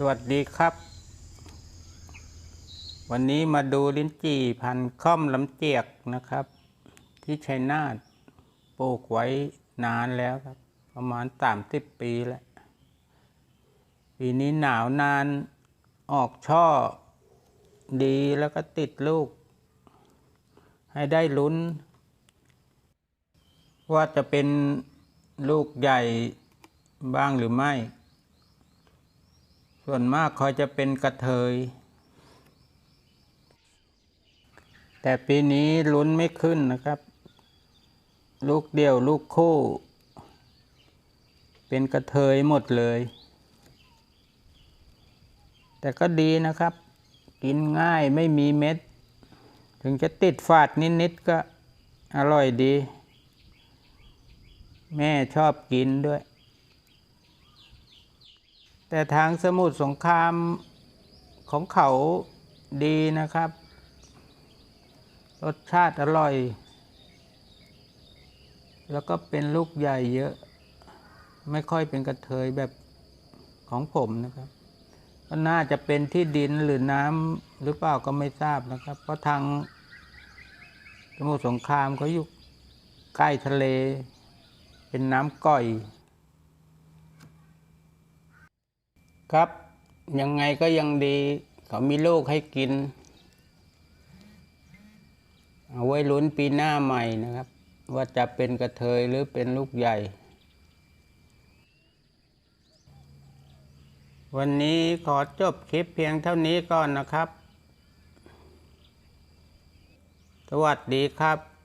สวัสดีครับ วันนี้มาดูลิ้นจี่พันค่อมลำเจียกนะครับ ที่ชัยนาทปลูกไว้นานแล้วครับ ประมาณสามสิบปีแล้ว ปีนี้หนาวนานออกช่อดีแล้วก็ติดลูก ให้ได้ลุ้น ว่าจะเป็นลูกใหญ่บ้างหรือไม่ ส่วนมากเขาจะเป็นกระเทย แต่ปีนี้ลุ้นไม่ขึ้นนะครับ ลูกเดี่ยวลูกคู่ เป็นกระเทยหมดเลย แต่ก็ดีนะครับ กินง่ายไม่มีเม็ด ถึงจะติดฝาดนิดๆก็อร่อยดี แม่ชอบกินด้วย แต่ทางสมุทรสงครามของเขาดีนะครับ รสชาติอร่อย แล้วก็เป็นลูกใหญ่เยอะ ไม่ค่อยเป็นกระเทยแบบของผมนะครับก็น่าจะเป็นที่ดินหรือน้ำหรือเปล่าก็ไม่ทราบนะครับ เพราะทางสมุทรสงครามเขาอยู่ใกล้ทะเล เป็นน้ำก่อย ครับ ยังไงก็ยังดี เขามีลูกให้กิน เอาไว้ลุ้นปีหน้าใหม่นะครับ ว่าจะเป็นกระเทยหรือเป็นลูกใหญ่ วันนี้ขอจบคลิปเพียงเท่านี้ก่อนนะครับ สวัสดีครับ